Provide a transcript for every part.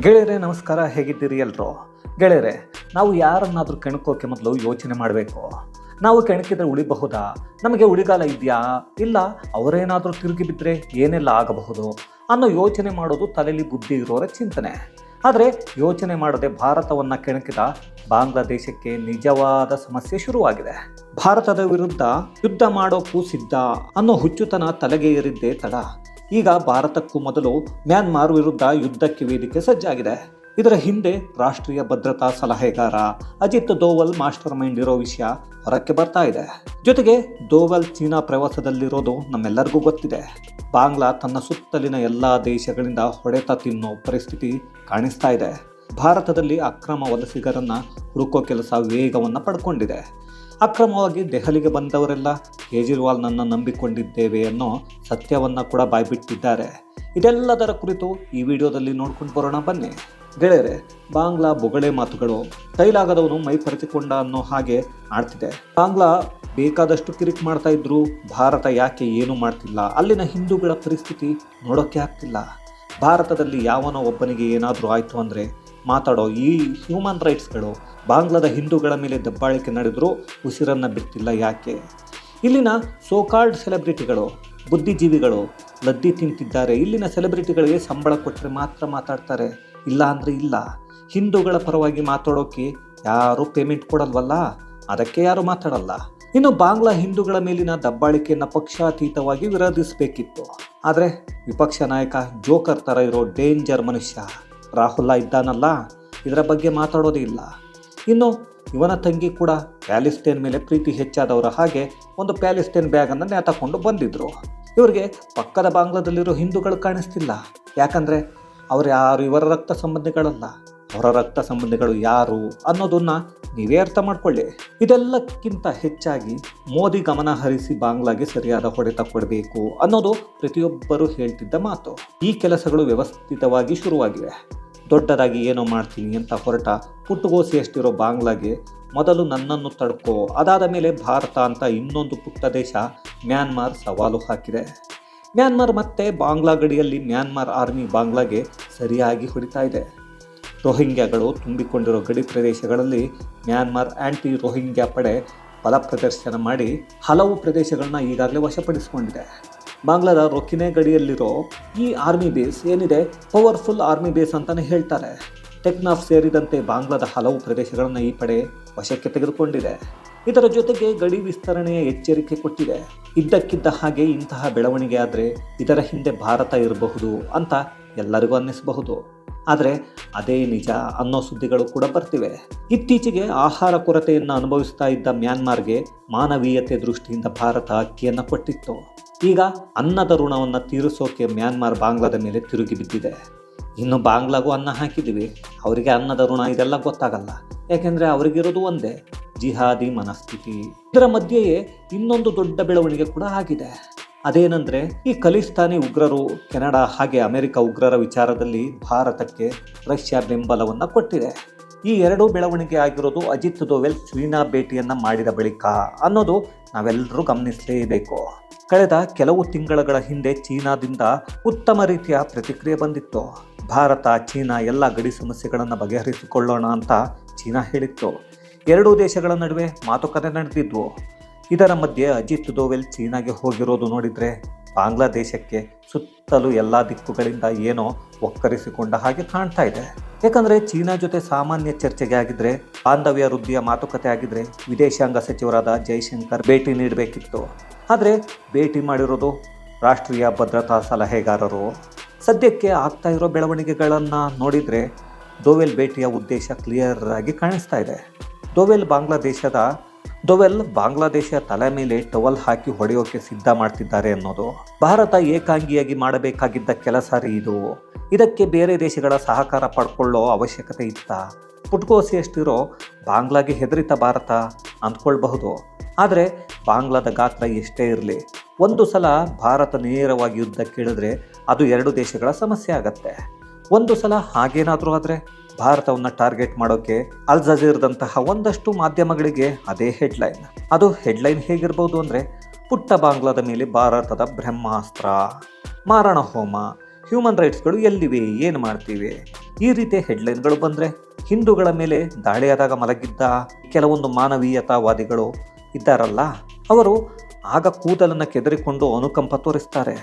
ಗೆಳೆಯರೆ, ನಮಸ್ಕಾರ. ಹೇಗಿದ್ದೀರಿ ಎಲ್ಲರೂ ಗೆಳೆಯರೆ, ನಾವು ಯಾರನ್ನಾದರೂ ಕೆಣಕೋಕೆ ಮೊದಲು ಯೋಚನೆ ಮಾಡಬೇಕು? ನಾವು ಕೆಣಕಿದ್ರೆ ಉಳಿಬಹುದಾ? ನಮಗೆ ಉಳಿಗಾಲ ಇದೆಯಾ? ಇಲ್ಲ, ಅವರೇನಾದರೂ ತಿರುಗಿ ಬಿದ್ದರೆ ಏನೆಲ್ಲ ಆಗಬಹುದು? ಅನ್ನೋ ಯೋಚನೆ ಮಾಡೋದು ತಲೆಯಲ್ಲಿ ಬುದ್ಧಿ ಇರೋರ ಚಿಂತನೆ. ಆದರೆ ಯೋಚನೆ ಮಾಡದೆ ಭಾರತವನ್ನು ಕೆಣಕಿದ ಬಾಂಗ್ಲಾದೇಶಕ್ಕೆ ನಿಜವಾದ ಸಮಸ್ಯೆ ಶುರುವಾಗಿದೆ. ಭಾರತದ ವಿರುದ್ಧ ಯುದ್ಧ ಮಾಡೋಕ್ಕೂ ಸಿದ್ಧ ಅನ್ನೋ ಹುಚ್ಚುತನ ತಲೆಗೆ ಏರಿದ್ದೇ ತಡ. ಈಗ ಭಾರತಕ್ಕೂ ಮೊದಲು ಮ್ಯಾನ್ಮಾರ್ ವಿರುದ್ಧ ಯುದ್ಧಕ್ಕೆ ವೇದಿಕೆ ಸಜ್ಜಾಗಿದೆ. ಇದರ ಹಿಂದೆ ರಾಷ್ಟ್ರೀಯ ಭದ್ರತಾ ಸಲಹೆಗಾರ ಅಜಿತ್ ದೋವಲ್ ಮಾಸ್ಟರ್ ಮೈಂಡ್ ಇರೋ ವಿಷಯ ಹೊರಕ್ಕೆ ಬರ್ತಾ ಇದೆ. ಜೊತೆಗೆ ದೋವಲ್ ಚೀನಾ ಪ್ರವಾಸದಲ್ಲಿರೋದು ನಮ್ಮೆಲ್ಲರಿಗೂ ಗೊತ್ತಿದೆ. ಬಾಂಗ್ಲಾ ತನ್ನ ಸುತ್ತಲಿನ ಎಲ್ಲ ದೇಶಗಳಿಂದ ಹೊಡೆತ ತಿನ್ನೋ ಪರಿಸ್ಥಿತಿ ಕಾಣಿಸ್ತಾ ಇದೆ. ಭಾರತದಲ್ಲಿ ಅಕ್ರಮ ವಲಸಿಗರನ್ನು ಹುಡುಕೋ ಕೆಲಸ ವೇಗವನ್ನು ಪಡ್ಕೊಂಡಿದೆ. ಅಕ್ರಮವಾಗಿ ದೆಹಲಿಗೆ ಬಂದವರೆಲ್ಲ ಕೇಜ್ರಿವಾಲ್ನನ್ನು ನಂಬಿಕೊಂಡಿದ್ದೇವೆ ಅನ್ನೋ ಸತ್ಯವನ್ನು ಕೂಡ ಬಾಯ್ಬಿಟ್ಟಿದ್ದಾರೆ. ಇದೆಲ್ಲದರ ಕುರಿತು ಈ ವಿಡಿಯೋದಲ್ಲಿ ನೋಡ್ಕೊಂಡು ಬರೋಣ ಬನ್ನಿ. ಗೆಳೆಯರೆ, ಬಾಂಗ್ಲಾ ಬೊಗಳೆ ಮಾತುಗಳು. ಕೈಲಾಗದವನು ಮೈ ಪರಿಚಿಕೊಂಡ ಅನ್ನೋ ಹಾಗೆ ಆಡ್ತಿದೆ. ಬಾಂಗ್ಲಾ ಬೇಕಾದಷ್ಟು ಕಿರಿಕ್ ಮಾಡ್ತಾ ಇದ್ರು ಭಾರತ ಯಾಕೆ ಏನು ಮಾಡ್ತಿಲ್ಲ? ಅಲ್ಲಿನ ಹಿಂದೂಗಳ ಪರಿಸ್ಥಿತಿ ನೋಡೋಕ್ಕೆ ಆಗ್ತಿಲ್ಲ. ಭಾರತದಲ್ಲಿ ಯಾವನೋ ಒಬ್ಬನಿಗೆ ಏನಾದರೂ ಆಯಿತು ಅಂದರೆ ಮಾತಾಡೋ ಈ ಹ್ಯೂಮನ್ ರೈಟ್ಸ್ಗಳು ಬಾಂಗ್ಲಾದ ಹಿಂದೂಗಳ ಮೇಲೆ ದಬ್ಬಾಳಿಕೆ ನಡೆದರೂ ಉಸಿರನ್ನು ಬಿಟ್ಟಿಲ್ಲ ಯಾಕೆ? ಇಲ್ಲಿನ ಸೋಕಾಲ್ಡ್ ಸೆಲೆಬ್ರಿಟಿಗಳು ಬುದ್ಧಿಜೀವಿಗಳು ಲದ್ದಿ ತಿಂತಿದ್ದಾರೆ. ಇಲ್ಲಿನ ಸೆಲೆಬ್ರಿಟಿಗಳಿಗೆ ಸಂಬಳ ಕೊಟ್ಟರೆ ಮಾತ್ರ ಮಾತಾಡ್ತಾರೆ. ಇಲ್ಲ ಅಂದರೆ ಇಲ್ಲ. ಹಿಂದೂಗಳ ಪರವಾಗಿ ಮಾತಾಡೋಕೆ ಯಾರೂ ಪೇಮೆಂಟ್ ಕೊಡಲ್ವಲ್ಲ? ಅದಕ್ಕೆ ಯಾರು ಮಾತಾಡಲ್ಲ. ಇನ್ನು ಬಾಂಗ್ಲಾ ಹಿಂದೂಗಳ ಮೇಲಿನ ದಬ್ಬಾಳಿಕೆಯನ್ನು ಪಕ್ಷಾತೀತವಾಗಿ ವಿರೋಧಿಸಬೇಕಿತ್ತು. ಆದರೆ ವಿಪಕ್ಷ ನಾಯಕ ಜೋಕರ್ ಥರ ಇರೋ ಡೇಂಜರ್ ಮನುಷ್ಯ. ರಾಹುಲ್ಲ ಇದ್ದಾನಲ್ಲ, ಇದರ ಬಗ್ಗೆ ಮಾತಾಡೋದೇ ಇಲ್ಲ ಇನ್ನು ಇವನ ತಂಗಿ ಕೂಡ ಪ್ಯಾಲಿಸ್ಟೈನ್ ಮೇಲೆ ಪ್ರೀತಿ ಹೆಚ್ಚಾದವರ ಹಾಗೆ ಒಂದು ಪ್ಯಾಲಿಸ್ಟೈನ್ ಬ್ಯಾಗನ್ನು ನೇತಾಕೊಂಡು ಬಂದಿದ್ದರು ಇವರಿಗೆ ಪಕ್ಕದ ಬಾಂಗ್ಲಾದಲ್ಲಿರೋ ಹಿಂದೂಗಳು ಕಾಣಿಸ್ತಿಲ್ಲ. ಯಾಕಂದರೆ ಅವರು ಯಾರು, ಇವರ ರಕ್ತ ಸಂಬಂಧಿಗಳಲ್ಲ. ಅವರ ರಕ್ತ ಸಂಬಂಧಿಗಳು ಯಾರು ಅನ್ನೋದನ್ನ ನೀವೇ ಅರ್ಥ ಮಾಡಿಕೊಳ್ಳಿ. ಇದೆಲ್ಲಕ್ಕಿಂತ ಹೆಚ್ಚಾಗಿ ಮೋದಿ ಗಮನ ಹರಿಸಿ ಬಾಂಗ್ಲಾಗೆ ಸರಿಯಾದ ಹೊಡೆತ ಕೊಡಬೇಕು ಅನ್ನೋದು ಪ್ರತಿಯೊಬ್ಬರು ಹೇಳ್ತಿದ್ದ ಮಾತು. ಈ ಕೆಲಸಗಳು ವ್ಯವಸ್ಥಿತವಾಗಿ ಶುರುವಾಗಿವೆ. ದೊಡ್ಡದಾಗಿ ಏನೋ ಮಾಡ್ತೀನಿ ಅಂತ ಹೊರಟ ಪುಟ್ಟುಗೋಸಿಯಷ್ಟಿರೋ ಬಾಂಗ್ಲಾಗೆ ಮೊದಲು ನನ್ನನ್ನು ತಡ್ಕೋ, ಅದಾದ ಮೇಲೆ ಭಾರತ ಅಂತ ಇನ್ನೊಂದು ಪುಟ್ಟ ದೇಶ ಮ್ಯಾನ್ಮಾರ್ ಸವಾಲು ಹಾಕಿದೆ. ಮ್ಯಾನ್ಮಾರ್ ಮತ್ತೆ ಬಾಂಗ್ಲಾ ಗಡಿಯಲ್ಲಿ ಮ್ಯಾನ್ಮಾರ್ ಆರ್ಮಿ ಬಾಂಗ್ಲಾಗೆ ಸರಿಯಾಗಿ ಹೊಡಿತಾ ಇದೆ. ರೋಹಿಂಗ್ಯಾಗಳು ತುಂಬಿಕೊಂಡಿರೋ ಗಡಿ ಪ್ರದೇಶಗಳಲ್ಲಿ ಮ್ಯಾನ್ಮಾರ್ ಆ್ಯಂಟಿ ರೋಹಿಂಗ್ಯಾ ಪಡೆ ಬಲ ಪ್ರದರ್ಶನ ಮಾಡಿ ಹಲವು ಪ್ರದೇಶಗಳನ್ನ ಈಗಾಗಲೇ ವಶಪಡಿಸಿಕೊಂಡಿದೆ. ಬಾಂಗ್ಲಾದ ರೊಕ್ಕಿನೇ ಗಡಿಯಲ್ಲಿರೋ ಈ ಆರ್ಮಿ ಬೇಸ್ ಏನಿದೆ? ಪವರ್ಫುಲ್ ಆರ್ಮಿ ಬೇಸ್ ಅಂತಲೇ ಹೇಳ್ತಾರೆ. ಟೆಕ್ನಾಫ್ ಸೇರಿದಂತೆ ಬಾಂಗ್ಲಾದ ಹಲವು ಪ್ರದೇಶಗಳನ್ನು ಈ ಪಡೆ ವಶಕ್ಕೆ ತೆಗೆದುಕೊಂಡಿದೆ. ಇದರ ಜೊತೆಗೆ ಗಡಿ ವಿಸ್ತರಣೆಯ ಎಚ್ಚರಿಕೆ ಕೊಟ್ಟಿದೆ. ಇದ್ದಕ್ಕಿದ್ದ ಹಾಗೆ ಇಂತಹ ಬೆಳವಣಿಗೆ ಆದರೆ ಇದರ ಹಿಂದೆ ಭಾರತ ಇರಬಹುದು ಅಂತ ಎಲ್ಲರಿಗೂ ಅನ್ನಿಸಬಹುದು. ಆದರೆ ಅದೇ ನಿಜ ಅನ್ನೋ ಸುದ್ದಿಗಳು ಕೂಡ ಬರ್ತಿವೆ. ಇತ್ತೀಚೆಗೆ ಆಹಾರ ಕೊರತೆಯನ್ನು ಅನುಭವಿಸ್ತಾ ಇದ್ದ ಮ್ಯಾನ್ಮಾರ್ಗೆ ಮಾನವೀಯತೆ ದೃಷ್ಟಿಯಿಂದ ಭಾರತ ಅಕ್ಕಿಯನ್ನು ಕೊಟ್ಟಿತ್ತು. ಈಗ ಅನ್ನದ ಋಣವನ್ನು ತೀರಿಸೋಕೆ ಮ್ಯಾನ್ಮಾರ್ ಬಾಂಗ್ಲಾದ ಮೇಲೆ ತಿರುಗಿ ಬಿದ್ದಿದೆ. ಇನ್ನು ಬಾಂಗ್ಲಾಗೂ ಅನ್ನ ಹಾಕಿದ್ದೀವಿ. ಅವರಿಗೆ ಅನ್ನದ ಋಣ ಇದೆಲ್ಲ ಗೊತ್ತಾಗಲ್ಲ. ಯಾಕೆಂದರೆ ಅವರಿಗಿರೋದು ಒಂದೇ, ಜಿಹಾದಿ ಮನಸ್ಥಿತಿ. ಇದರ ಮಧ್ಯೆಯೇ ಇನ್ನೊಂದು ದೊಡ್ಡ ಬೆಳವಣಿಗೆ ಕೂಡ ಆಗಿದೆ. ಅದೇನೆಂದರೆ, ಈ ಖಲಿಸ್ತಾನಿ ಉಗ್ರರು ಕೆನಡಾ ಹಾಗೆ ಅಮೆರಿಕ ಉಗ್ರರ ವಿಚಾರದಲ್ಲಿ ಭಾರತಕ್ಕೆ ರಷ್ಯಾ ಬೆಂಬಲವನ್ನು ಕೊಟ್ಟಿದೆ. ಈ ಎರಡೂ ಬೆಳವಣಿಗೆ ಆಗಿರೋದು ಅಜಿತ್ ದೋವೆಲ್ ಚೀನಾ ಭೇಟಿಯನ್ನು ಮಾಡಿದ ಬಳಿಕ ಅನ್ನೋದು ನಾವೆಲ್ಲರೂ ಗಮನಿಸಲೇಬೇಕು. ಕಳೆದ ಕೆಲವು ತಿಂಗಳುಗಳ ಹಿಂದೆ ಚೀನಾದಿಂದ ಉತ್ತಮ ರೀತಿಯ ಪ್ರತಿಕ್ರಿಯೆ ಬಂದಿತ್ತು. ಭಾರತ, ಚೀನಾ ಎಲ್ಲ ಗಡಿ ಸಮಸ್ಯೆಗಳನ್ನು ಬಗೆಹರಿಸಿಕೊಳ್ಳೋಣ ಅಂತ ಚೀನಾ ಹೇಳಿತ್ತು. ಎರಡೂ ದೇಶಗಳ ನಡುವೆ ಮಾತುಕತೆ ನಡೆದಿದ್ವು. ಇದರ ಮಧ್ಯೆ ಅಜಿತ್ ದೋವೆಲ್ ಚೀನಾಗೆ ಹೋಗಿರೋದು ನೋಡಿದರೆ ಬಾಂಗ್ಲಾದೇಶಕ್ಕೆ ಸುತ್ತಲೂ ಎಲ್ಲ ದಿಕ್ಕುಗಳಿಂದ ಏನೋ ಒಕ್ಕರಿಸಿಕೊಂಡ ಹಾಗೆ ಕಾಣ್ತಾ ಇದೆ. ಯಾಕಂದರೆ ಚೀನಾ ಜೊತೆ ಸಾಮಾನ್ಯ ಚರ್ಚೆಗೆ ಆಗಿದ್ರೆ, ಬಾಂಧವ್ಯ ವೃದ್ಧಿಯ ಮಾತುಕತೆ ಆಗಿದ್ರೆ ವಿದೇಶಾಂಗ ಸಚಿವರಾದ ಜೈಶಂಕರ್ ಭೇಟಿ ನೀಡಬೇಕಿತ್ತು. ಆದರೆ ಭೇಟಿ ಮಾಡಿರೋದು ರಾಷ್ಟ್ರೀಯ ಭದ್ರತಾ ಸಲಹೆಗಾರರು. ಸದ್ಯಕ್ಕೆ ಆಗ್ತಾ ಇರೋ ಬೆಳವಣಿಗೆಗಳನ್ನು ನೋಡಿದರೆ ದೋವೆಲ್ ಭೇಟಿಯ ಉದ್ದೇಶ ಕ್ಲಿಯರ್ ಆಗಿ ಕಾಣಿಸ್ತಾ ಇದೆ. ದೋವೆಲ್ ಬಾಂಗ್ಲಾದೇಶದ ದೊವೆಲ್ ಬಾಂಗ್ಲಾದೇಶ ತಲೆ ಮೇಲೆ ಟವಲ್ ಹಾಕಿ ಹೊಡೆಯೋಕೆ ಸಿದ್ಧ ಮಾಡ್ತಿದ್ದಾರೆ ಅನ್ನೋದು. ಭಾರತ ಏಕಾಂಗಿಯಾಗಿ ಮಾಡಬೇಕಾಗಿದ್ದ ಕೆಲಸ ರೀ ಇದು. ಇದಕ್ಕೆ ಬೇರೆ ದೇಶಗಳ ಸಹಕಾರ ಪಡ್ಕೊಳ್ಳೋ ಅವಶ್ಯಕತೆ ಇತ್ತ? ಪುಟ್ಕೋಸಿಯಷ್ಟಿರೋ ಬಾಂಗ್ಲಾಗೆ ಹೆದರಿತ ಭಾರತ ಅಂದ್ಕೊಳ್ಬಹುದು. ಆದರೆ ಬಾಂಗ್ಲಾದ ಗಾತ್ರ ಎಷ್ಟೇ ಇರಲಿ, ಒಂದು ಸಲ ಭಾರತ ನೇರವಾಗಿ ಯುದ್ಧ ಕೇಳಿದ್ರೆ ಅದು ಎರಡು ದೇಶಗಳ ಸಮಸ್ಯೆ ಆಗತ್ತೆ. ಒಂದು ಸಲ ಹಾಗೇನಾದರೂ ಆದರೆ ಭಾರತವನ್ನು ಟಾರ್ಗೆಟ್ ಮಾಡೋಕೆ ಅಲ್ ಜಜೀರ್ದಂತಹ ಒಂದಷ್ಟು ಮಾಧ್ಯಮಗಳಿಗೆ ಅದೇ ಹೆಡ್ಲೈನ್. ಅದು ಹೆಡ್ಲೈನ್ ಹೇಗಿರ್ಬೋದು ಅಂದರೆ ಪುಟ್ಟ ಬಾಂಗ್ಲಾದ ಮೇಲೆ ಭಾರತದ ಬ್ರಹ್ಮಾಸ್ತ್ರ, ಮಾರಣ ಹೋಮ, ಹ್ಯೂಮನ್ ರೈಟ್ಸ್ಗಳು ಎಲ್ಲಿವೆ, ಏನು ಮಾಡ್ತೀವಿ? ಈ ರೀತಿಯ ಹೆಡ್ಲೈನ್ಗಳು ಬಂದರೆ ಹಿಂದೂಗಳ ಮೇಲೆ ದಾಳಿಯಾದಾಗ ಮಲಗಿದ್ದ ಕೆಲವೊಂದು ಮಾನವೀಯತಾವಾದಿಗಳು ಇದ್ದಾರಲ್ಲ, ಅವರು ಆಗ ಕೂದಲನ್ನು ಕೆದರಿಕೊಂಡು ಅನುಕಂಪ ತೋರಿಸ್ತಾರೆ.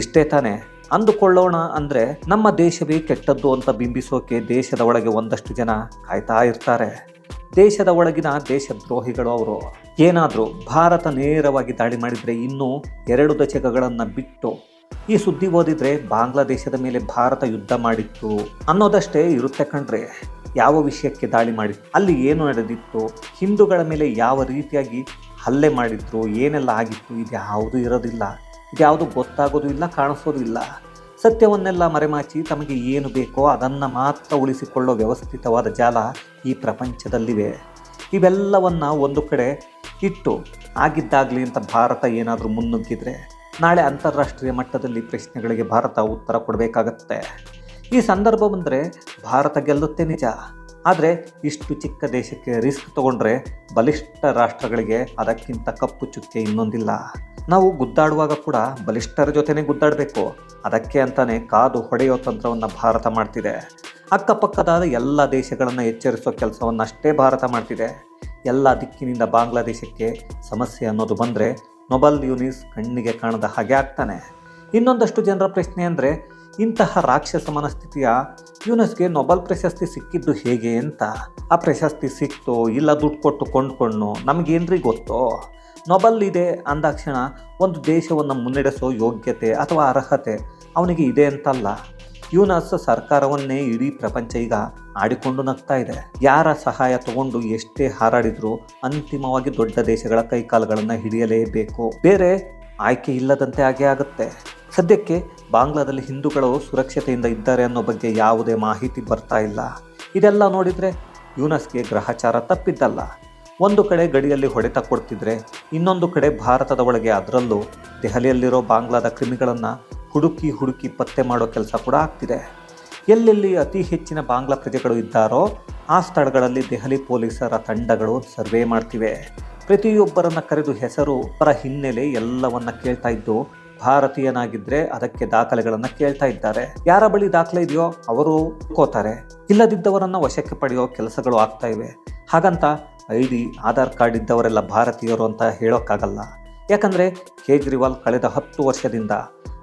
ಇಷ್ಟೇ ತಾನೇ. ಅಂದುಕೊಳ್ಳೋಣ ಅಂದರೆ ನಮ್ಮ ದೇಶವೇ ಕೆಟ್ಟದ್ದು ಅಂತ ಬಿಂಬಿಸೋಕೆ ದೇಶದ ಒಳಗೆ ಒಂದಷ್ಟು ಜನ ಕಾಯ್ತಾ ಇರ್ತಾರೆ. ದೇಶದ ಒಳಗಿನ ದೇಶದ್ರೋಹಿಗಳು ಅವರು. ಏನಾದರೂ ಭಾರತ ನೇರವಾಗಿ ದಾಳಿ ಮಾಡಿದರೆ ಇನ್ನೂ ಎರಡು ದಶಕಗಳನ್ನು ಬಿಟ್ಟು ಈ ಸುದ್ದಿ ಓದಿದರೆ ಬಾಂಗ್ಲಾದೇಶದ ಮೇಲೆ ಭಾರತ ಯುದ್ಧ ಮಾಡಿತ್ತು ಅನ್ನೋದಷ್ಟೇ ಇರುತ್ತೆ ಕಣ್ರೆ. ಯಾವ ವಿಷಯಕ್ಕೆ ದಾಳಿ ಮಾಡಿತ್ತು? ಅಲ್ಲಿ ಏನು ನಡೆದಿತ್ತು? ಹಿಂದೂಗಳ ಮೇಲೆ ಯಾವ ರೀತಿಯಾಗಿ ಹಲ್ಲೆ ಮಾಡಿದ್ರು? ಏನೆಲ್ಲ ಆಗಿತ್ತು? ಇದು ಯಾವುದೂ ಇರೋದಿಲ್ಲ. ಇದ್ಯಾವುದು ಗೊತ್ತಾಗೋದು ಇಲ್ಲ, ಕಾಣಿಸೋದು ಇಲ್ಲ. ಸತ್ಯವನ್ನೆಲ್ಲ ಮರೆಮಾಚಿ ತಮಗೆ ಏನು ಬೇಕೋ ಅದನ್ನು ಮಾತ್ರ ಉಳಿಸಿಕೊಳ್ಳೋ ವ್ಯವಸ್ಥಿತವಾದ ಜಾಲ ಈ ಪ್ರಪಂಚದಲ್ಲಿವೆ. ಇವೆಲ್ಲವನ್ನು ಒಂದು ಕಡೆ ಇಟ್ಟು, ಆಗಿದ್ದಾಗಲಿ ಅಂತ ಭಾರತ ಏನಾದರೂ ಮುನ್ನುಗ್ಗಿದ್ರೆ, ನಾಳೆ ಅಂತಾರಾಷ್ಟ್ರೀಯ ಮಟ್ಟದಲ್ಲಿ ಪ್ರಶ್ನೆಗಳಿಗೆ ಭಾರತ ಉತ್ತರ ಕೊಡಬೇಕಾಗತ್ತೆ. ಈ ಸಂದರ್ಭ ಬಂದರೆ ಭಾರತ ಗೆಲ್ಲುತ್ತೆ ನಿಜ. ಆದರೆ ಇಷ್ಟು ಚಿಕ್ಕ ದೇಶಕ್ಕೆ ರಿಸ್ಕ್ ತಗೊಂಡ್ರೆ ಬಲಿಷ್ಠ ರಾಷ್ಟ್ರಗಳಿಗೆ ಅದಕ್ಕಿಂತ ಕಪ್ಪು ಚುಕ್ಕೆ ಇನ್ನೊಂದಿಲ್ಲ. ನಾವು ಗುದ್ದಾಡುವಾಗ ಕೂಡ ಬಲಿಷ್ಠರ ಜೊತೆನೇ ಗುದ್ದಾಡಬೇಕು. ಅದಕ್ಕೆ ಅಂತಾನೆ ಕಾದು ಹೊಡೆಯೋ ತಂತ್ರವನ್ನು ಭಾರತ ಮಾಡ್ತಿದೆ. ಅಕ್ಕಪಕ್ಕದ ಎಲ್ಲ ದೇಶಗಳನ್ನು ಎಚ್ಚರಿಸೋ ಕೆಲಸವನ್ನು ಅಷ್ಟೇ ಭಾರತ ಮಾಡ್ತಿದೆ. ಎಲ್ಲ ದಿಕ್ಕಿನಿಂದ ಬಾಂಗ್ಲಾದೇಶಕ್ಕೆ ಸಮಸ್ಯೆ ಅನ್ನೋದು ಬಂದರೆ ನೊಬಲ್ ಯೂನಿಸ್ ಕಣ್ಣಿಗೆ ಕಾಣದ ಹಾಗೆ ಆಗ್ತಾನೆ. ಇನ್ನೊಂದಷ್ಟು ಜನರ ಪ್ರಶ್ನೆ ಅಂದರೆ, ಇಂತಹ ರಾಕ್ಷಸ ಮನಸ್ಥಿತಿಯ ಯೂನಸ್ಗೆ ನೊಬಲ್ ಪ್ರಶಸ್ತಿ ಸಿಕ್ಕಿದ್ದು ಹೇಗೆ ಅಂತ? ಆ ಪ್ರಶಸ್ತಿ ಸಿಕ್ತೋ ಇಲ್ಲ ದುಡ್ಡು ಕೊಟ್ಟು ಕೊಂಡ್ಕೊಂಡು ನಮಗೇನ್ರಿ ಗೊತ್ತೋ? ನೊಬೆಲ್ ಇದೆ ಅಂದಾಕ್ಷಣ ಒಂದು ದೇಶವನ್ನು ಮುನ್ನಡೆಸೋ ಯೋಗ್ಯತೆ ಅಥವಾ ಅರ್ಹತೆ ಅವನಿಗೆ ಇದೆ ಅಂತಲ್ಲ. ಯುನಸ್ ಸರ್ಕಾರವನ್ನೇ ಇಡೀ ಪ್ರಪಂಚ ಈಗ ಆಡಿಕೊಂಡು ನಗ್ತಾ ಇದೆ. ಯಾರ ಸಹಾಯ ತಗೊಂಡು ಎಷ್ಟೇ ಹಾರಾಡಿದ್ರು ಅಂತಿಮವಾಗಿ ದೊಡ್ಡ ದೇಶಗಳ ಕೈಕಾಲುಗಳನ್ನು ಹಿಡಿಯಲೇಬೇಕು. ಬೇರೆ ಆಯ್ಕೆ ಇಲ್ಲದಂತೆ ಹಾಗೆ ಆಗುತ್ತೆ. ಸದ್ಯಕ್ಕೆ ಬಾಂಗ್ಲಾದಲ್ಲಿ ಹಿಂದೂಗಳು ಸುರಕ್ಷತೆಯಿಂದ ಇದ್ದಾರೆ ಅನ್ನೋ ಬಗ್ಗೆ ಯಾವುದೇ ಮಾಹಿತಿ ಬರ್ತಾ ಇಲ್ಲ. ಇದೆಲ್ಲ ನೋಡಿದರೆ ಯುನಸ್ಗೆ ಗ್ರಹಚಾರ ತಪ್ಪಿದ್ದಲ್ಲ. ಒಂದು ಕಡೆ ಗಡಿಯಲ್ಲಿ ಹೊಡೆತ ಕೊಡ್ತಿದ್ರೆ ಇನ್ನೊಂದು ಕಡೆ ಭಾರತದ ಒಳಗೆ ಅದರಲ್ಲೂ ದೆಹಲಿಯಲ್ಲಿರೋ ಬಾಂಗ್ಲಾದ ಕ್ರಿಮಿಗಳನ್ನು ಹುಡುಕಿ ಹುಡುಕಿ ಪತ್ತೆ ಮಾಡೋ ಕೆಲಸ ಕೂಡ ಆಗ್ತಿದೆ. ಎಲ್ಲೆಲ್ಲಿ ಅತಿ ಹೆಚ್ಚಿನ ಬಾಂಗ್ಲಾ ಪ್ರಜೆಗಳು ಇದ್ದಾರೋ ಆ ಸ್ಥಳಗಳಲ್ಲಿ ದೆಹಲಿ ಪೊಲೀಸರ ತಂಡಗಳು ಸರ್ವೆ ಮಾಡ್ತಿವೆ. ಪ್ರತಿಯೊಬ್ಬರನ್ನು ಕರೆದು ಹೆಸರು, ಪರ ಹಿನ್ನೆಲೆ ಎಲ್ಲವನ್ನ ಕೇಳ್ತಾ ಇದ್ದು ಭಾರತೀಯನಾಗಿದ್ದರೆ ಅದಕ್ಕೆ ದಾಖಲೆಗಳನ್ನು ಕೇಳ್ತಾ ಇದ್ದಾರೆ. ಯಾರ ಬಳಿ ದಾಖಲೆ ಇದೆಯೋ ಅವರು ಕೋತಾರೆ. ಇಲ್ಲದಿದ್ದವರನ್ನು ವಶಕ್ಕೆ ಪಡೆಯೋ ಕೆಲಸಗಳು ಆಗ್ತಾ ಇವೆ. ಹಾಗಂತ ಐ ಡಿ ಆಧಾರ್ ಕಾರ್ಡ್ ಇದ್ದವರೆಲ್ಲ ಭಾರತೀಯರು ಅಂತ ಹೇಳೋಕ್ಕಾಗಲ್ಲ. ಯಾಕಂದರೆ ಕೇಜ್ರಿವಾಲ್ ಕಳೆದ ಹತ್ತು ವರ್ಷದಿಂದ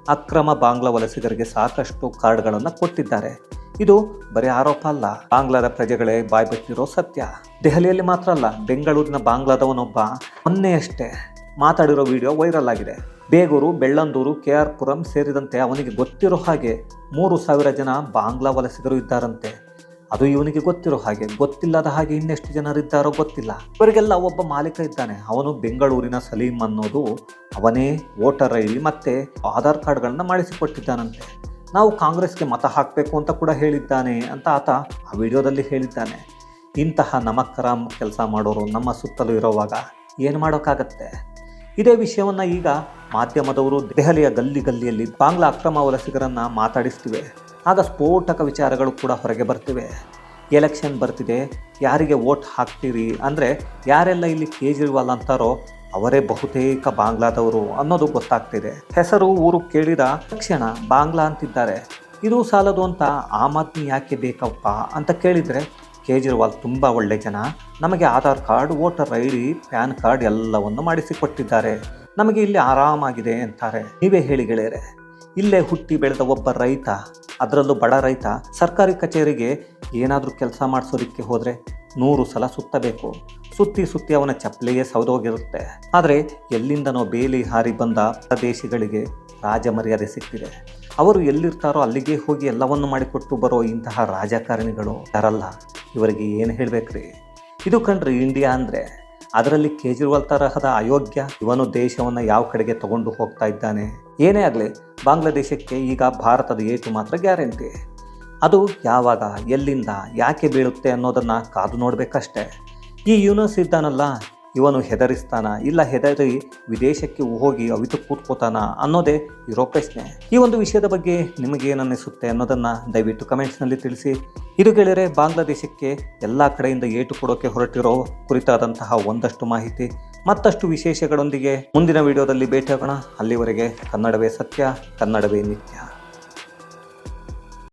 ಅಕ್ರಮ ಬಾಂಗ್ಲಾ ವಲಸಿಗರಿಗೆ ಸಾಕಷ್ಟು ಕಾರ್ಡ್ಗಳನ್ನು ಕೊಟ್ಟಿದ್ದಾರೆ. ಇದು ಬರೀ ಆರೋಪ ಅಲ್ಲ. ಬಾಂಗ್ಲಾದ ಪ್ರಜೆಗಳೇ ಬಾಯ್ಬಿಟ್ಟಿರೋ ಸತ್ಯ. ದೆಹಲಿಯಲ್ಲಿ ಮಾತ್ರ ಅಲ್ಲ, ಬೆಂಗಳೂರಿನ ಬಾಂಗ್ಲಾದವನೊಬ್ಬ ಮೊನ್ನೆಯಷ್ಟೇ ಮಾತಾಡಿರೋ ವಿಡಿಯೋ ವೈರಲ್ ಆಗಿದೆ. ಬೇಗೂರು, ಬೆಳ್ಳಂದೂರು, ಕೆ ಆರ್ ಪುರಂ ಸೇರಿದಂತೆ ಅವನಿಗೆ ಗೊತ್ತಿರೋ ಹಾಗೆ ಮೂರು ಸಾವಿರ ಜನ ಬಾಂಗ್ಲಾ ವಲಸಿಗರು ಇದ್ದಾರಂತೆ. ಅದು ಇವನಿಗೆ ಗೊತ್ತಿರೋ ಹಾಗೆ. ಗೊತ್ತಿಲ್ಲದ ಹಾಗೆ ಇನ್ನೆಷ್ಟು ಜನರಿದ್ದಾರೋ ಗೊತ್ತಿಲ್ಲ. ಇವರಿಗೆಲ್ಲ ಒಬ್ಬ ಮಾಲೀಕ ಇದ್ದಾನೆ. ಅವನು ಬೆಂಗಳೂರಿನ ಸಲೀಂ ಅನ್ನೋದು ಅವನೇ ವೋಟರ್ ಐ ಡಿ ಮತ್ತೆ ಆಧಾರ್ ಕಾರ್ಡ್ಗಳನ್ನ ಮಾಡಿಸಿಕೊಟ್ಟಿದ್ದಾನಂತೆ. ನಾವು ಕಾಂಗ್ರೆಸ್ಗೆ ಮತ ಹಾಕಬೇಕು ಅಂತ ಕೂಡ ಹೇಳಿದ್ದಾನೆ ಅಂತ ಆತ ಆ ವಿಡಿಯೋದಲ್ಲಿ ಹೇಳಿದ್ದಾನೆ. ಇಂತಹ ನಮಕ್ಕರ ಕೆಲಸ ಮಾಡೋರು ನಮ್ಮ ಸುತ್ತಲೂ ಇರೋವಾಗ ಏನು ಮಾಡೋಕ್ಕಾಗತ್ತೆ? ಇದೇ ವಿಷಯವನ್ನು ಈಗ ಮಾಧ್ಯಮದವರು ದೆಹಲಿಯ ಗಲ್ಲಿ ಗಲ್ಲಿಯಲ್ಲಿ ಬಾಂಗ್ಲಾ ಅಕ್ರಮ ವಲಸಿಗರನ್ನು ಮಾತಾಡಿಸ್ತಿವೆ. ಆಗ ಸ್ಫೋಟಕ ವಿಚಾರಗಳು ಕೂಡ ಹೊರಗೆ ಬರ್ತಿವೆ. ಎಲೆಕ್ಷನ್ ಬರ್ತಿದೆ, ಯಾರಿಗೆ ವೋಟ್ ಹಾಕ್ತೀರಿ, ಅಂದರೆ ಯಾರೆಲ್ಲ ಇಲ್ಲಿ ಕೇಜ್ರಿವಾಲ್ ಅಂತಾರೋ ಅವರೇ ಬಹುತೇಕ ಬಾಂಗ್ಲಾದವರು ಅನ್ನೋದು ಗೊತ್ತಾಗ್ತಿದೆ. ಹೆಸರು ಊರು ಕೇಳಿದ ತಕ್ಷಣ ಬಾಂಗ್ಲಾ ಅಂತಿದ್ದಾರೆ. ಇದು ಸಾಲದು ಅಂತ ಆಮ್ ಆದ್ಮಿ ಯಾಕೆ ಬೇಕಪ್ಪ ಅಂತ ಕೇಳಿದರೆ, ಕೇಜ್ರಿವಾಲ್ ತುಂಬ ಒಳ್ಳೆ ಜನ. ನಮಗೆ Aadhaar card, voter I D, pan card ಎಲ್ಲವನ್ನು ಮಾಡಿಸಿಕೊಟ್ಟಿದ್ದಾರೆ. ನಮಗೆ ಇಲ್ಲಿ ಆರಾಮಾಗಿದೆ ಅಂತಾರೆ. ನೀವೇ ಹೇಳಿ ಗೆಳೆಯರೆ. ಇಲ್ಲೇ ಹುಟ್ಟಿ ಬೆಳೆದ ಒಬ್ಬ ರೈತ, ಅದರಲ್ಲೂ ಬಡ ರೈತ, ಸರ್ಕಾರಿ ಕಚೇರಿಗೆ ಏನಾದರೂ ಕೆಲಸ ಮಾಡಿಸೋದಕ್ಕೆ ಹೋದರೆ ನೂರು ಸಲ ಸುತ್ತಬೇಕು. ಸುತ್ತಿ ಸುತ್ತಿ ಅವನ ಚಪ್ಪಲಿಗೆ ಸೌದೋಗಿರುತ್ತೆ ಆದರೆ ಎಲ್ಲಿಂದನೋ ಬೇಲಿ ಹಾರಿ ಬಂದ ಪ್ರದೇಶಗಳಿಗೆ ರಾಜ ಮರ್ಯಾದೆ ಸಿಕ್ತಿದೆ. ಅವರು ಎಲ್ಲಿರ್ತಾರೋ ಅಲ್ಲಿಗೆ ಹೋಗಿ ಎಲ್ಲವನ್ನು ಮಾಡಿಕೊಟ್ಟು ಬರೋ ಇಂತಹ ರಾಜಕಾರಣಿಗಳು ಯಾರಲ್ಲ? ಇವರಿಗೆ ಏನು ಹೇಳಬೇಕ್ರಿ? ಇದು ಕಂಡ್ರಿ ಇಂಡಿಯಾ ಅಂದರೆ ಅದರಲ್ಲಿ ಕೇಜ್ರಿವಾಲ್ ತರಹದ ಅಯೋಗ್ಯ ಇವನು ದೇಶವನ್ನು ಯಾವ ಕಡೆಗೆ ತಗೊಂಡು ಹೋಗ್ತಾ ಇದ್ದಾನೆ? ಏನೇ ಆಗಲಿ, ಬಾಂಗ್ಲಾದೇಶಕ್ಕೆ ಈಗ ಭಾರತದ ಏಟು ಮಾತ್ರ ಗ್ಯಾರಂಟಿ. ಅದು ಯಾವಾಗ, ಎಲ್ಲಿಂದ, ಯಾಕೆ ಬೀಳುತ್ತೆ ಅನ್ನೋದನ್ನು ಕಾದು ನೋಡಬೇಕಷ್ಟೆ. ಈ ಯೂನಸ್ ಇದ್ದಾನಲ್ಲ ಇವನು ಹೆದರಿಸ್ತಾನ? ಇಲ್ಲ ಹೆದರಿ ವಿದೇಶಕ್ಕೆ ಹೋಗಿ ಅವಿತು ಕೂತ್ಕೋತಾನ ಅನ್ನೋದೇ ಇರೋ ಪ್ರಶ್ನೆ. ಈ ಒಂದು ವಿಷಯದ ಬಗ್ಗೆ ನಿಮಗೇನು ಅನ್ನಿಸುತ್ತೆ ಅನ್ನೋದನ್ನು ದಯವಿಟ್ಟು ಕಮೆಂಟ್ಸ್ನಲ್ಲಿ ತಿಳಿಸಿ. ಇದು ಕೇಳಿದರೆ ಬಾಂಗ್ಲಾದೇಶಕ್ಕೆ ಎಲ್ಲ ಕಡೆಯಿಂದ ಏಟು ಕೊಡೋಕೆ ಹೊರಟಿರೋ ಕುರಿತಾದಂತಹ ಒಂದಷ್ಟು ಮಾಹಿತಿ, ಮತ್ತಷ್ಟು ವಿಶೇಷಗಳೊಂದಿಗೆ ಮುಂದಿನ ವಿಡಿಯೋದಲ್ಲಿ ಭೇಟಿಯಾಗೋಣ. ಅಲ್ಲಿವರೆಗೆ ಕನ್ನಡವೇ ಸತ್ಯ, ಕನ್ನಡವೇ ನಿತ್ಯ.